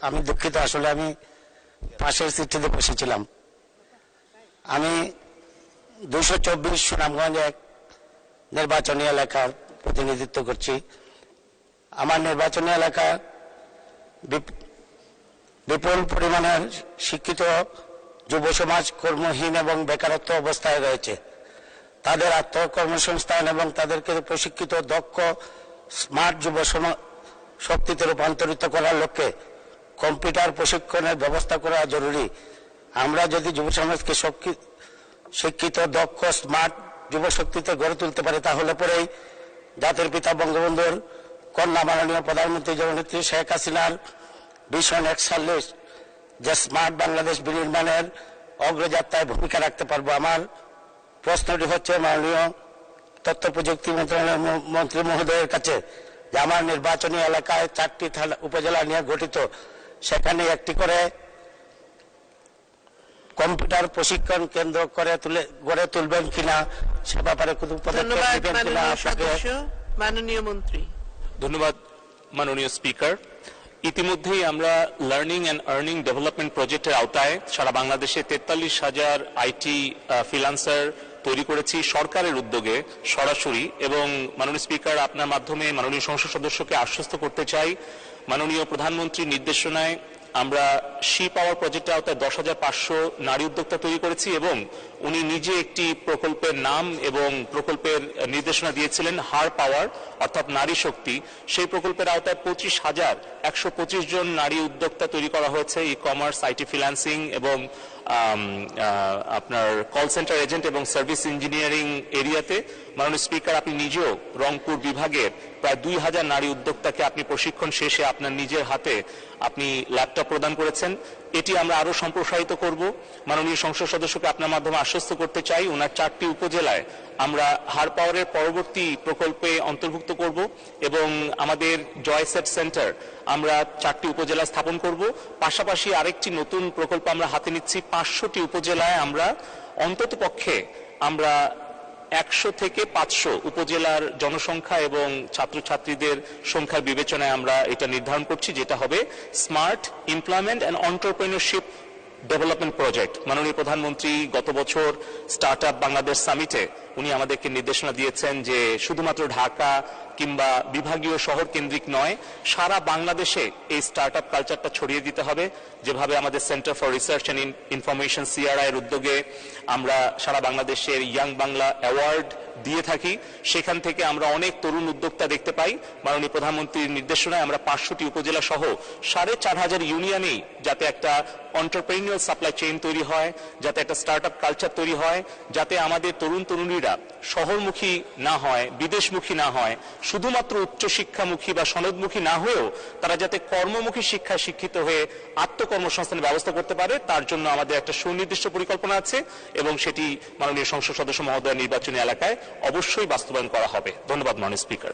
আমি দুঃখিত, আসলে আমি পাশের সিটটিতে বসেছিলাম। আমি দুশো চব্বিশ সুনামগঞ্জ এক নির্বাচনী এলাকার প্রতিনিধিত্ব করছি। আমার নির্বাচনী এলাকা বিপ- বিপুল পরিমাণের শিক্ষিত যুব সমাজ কর্মহীন এবং বেকারত্ব অবস্থায় রয়েছে। তাদের আত্মকর্মসংস্থান এবং তাদেরকে প্রশিক্ষিত, দক্ষ, স্মার্ট যুব শক্তিতে রূপান্তরিত করার লক্ষ্যে কম্পিউটার প্রশিক্ষণের ব্যবস্থা করা জরুরি। আমরা যদি যুব সমাজকে শিক্ষিত, দক্ষ স্মার্ট যুব শক্তিতে গড়ে তুলতে পারি, তাহলে পরেই জাতির পিতা বঙ্গবন্ধুর কন্যা মাননীয় প্রধানমন্ত্রী জননেত্রী শেখ হাসিনার ভীষণ একচল্লিশ যে স্মার্ট বাংলাদেশ বিনির্মাণের অগ্রযাত্রায় ভূমিকা রাখতে পারব। আমার প্রশ্নটি হচ্ছে মাননীয় তথ্য প্রযুক্তি মন্ত্রণালয়ের মন্ত্রী মহোদয়ের কাছে যে আমার নির্বাচনী এলাকায় চারটি থানা উপজেলা নিয়ে গঠিত। সেখানে একটি করে কম্পিউটার প্রশিক্ষণ কেন্দ্র করে তুলে গড়ে তুলবেন কিনা সে ব্যাপারে কোনো পদক্ষেপ ধন্যবাদ নেবেন কিনা মাননীয় আপনাকে মাননীয় মন্ত্রী। ধন্যবাদ মাননীয় স্পিকার। ইতিমধ্যেই আমরা লার্নিং অ্যান্ড আর্নিং ডেভেলপমেন্ট প্রজেক্টের আওতায় সারা বাংলাদেশে তেতাল্লিশ হাজার আইটি ফ্রিলান্সার তৈরি করেছি সরকারের উদ্যোগে সরাসরি এবং মাননীয় স্পিকার আপনার মাধ্যমে মাননীয় সংসদ সদস্যকে আশ্বস্ত করতে চাই। মাননীয় প্রধানমন্ত্রীর নির্দেশনায় আমরা সি পাওয়ার প্রজেক্টের আওতায় দশ হাজার পাঁচশো নারী উদ্যোক্তা তৈরি করেছি এবং উনি নিজে একটি প্রকল্পের নাম এবং প্রকল্পের নির্দেশনা দিয়েছিলেন, হার পাওয়ার, অর্থাৎ নারী শক্তি। সেই প্রকল্পের আওতায় পঁচিশ হাজার একশো পঁচিশ জন নারী উদ্যোক্তা তৈরি করা হয়েছে ই কমার্স আইটি ফিন্যান্সিং এবং আপনার কল সেন্টার এজেন্ট এবং সার্ভিস ইঞ্জিনিয়ারিং এরিয়াতে মাননীয় স্পিকার আপনি নিজেও রংপুর বিভাগের প্রায় দুই হাজার নারী উদ্যোক্তাকে আপনি প্রশিক্ষণ শেষে আপনার নিজের হাতে আপনি ল্যাপটপ প্রদান করেছেন। এটি আমরা আরও সম্প্রসারিত করব। মাননীয় সংসদ সদস্যকে আপনার মাধ্যমে আশ্বস্ত করতে চাই। ওনার চারটি উপজেলায় আমরা হার পাওয়ারের পরবর্তী প্রকল্পে অন্তর্ভুক্ত করব এবং আমাদের জয়সেট সেন্টার আমরা চারটি উপজেলা স্থাপন করব। পাশাপাশি আরেকটি নতুন প্রকল্প আমরা হাতে নিচ্ছি। পাঁচশোটি উপজেলায় আমরা অন্তত পক্ষে আমরা একশো থেকে পাঁচশো উপজেলার জনসংখ্যা এবং ছাত্রছাত্রীদের সংখ্যার বিবেচনায় আমরা এটা নির্ধারণ করছি, যেটা হবে smart employment and entrepreneurship development project. মাননীয় প্রধানমন্ত্রী গত বছর স্টার্ট আপ বাংলাদেশ সামিটে উনি আমাদেরকে নির্দেশনা দিয়েছেন যে শুধুমাত্র ঢাকা কিংবা বিভাগীয় শহর কেন্দ্রিক নয়, সারা বাংলাদেশে এই স্টার্ট আপ কালচারটা ছড়িয়ে দিতে হবে। যেভাবে আমাদের centre for research and information CRI এর উদ্যোগে আমরা সারা বাংলাদেশের ইয়াং বাংলা অ্যাওয়ার্ড দিয়ে থাকি। সেখান থেকে আমরা অনেক তরুণ উদ্যোক্তা দেখতে পাই। মাননীয় প্রধানমন্ত্রীর নির্দেশনায় আমরা পাঁচশোটি উপজেলা সহ সাড়ে চার হাজার ইউনিয়নেই যাতে একটা অন্টারপ্রেনিয়াল সাপ্লাই চেইন তৈরি হয়, যাতে একটা স্টার্ট আপ কালচার তৈরি হয়, যাতে আমাদের তরুণ তরুণীরা শহরমুখী না হয়, বিদেশমুখী না হয়, শুধুমাত্র উচ্চশিক্ষামুখী বা সনদমুখী না হয়েও তারা যাতে কর্মমুখী শিক্ষায় শিক্ষিত হয়ে আত্মকর্মসংস্থানের ব্যবস্থা করতে পারে, তার জন্য আমাদের একটা সুনির্দিষ্ট পরিকল্পনা আছে এবং সেটি মাননীয় সংসদ সদস্য মহোদয় নির্বাচনী এলাকায় অবশ্যই বাস্তবায়ন করা হবে। ধন্যবাদ মাননীয় স্পিকার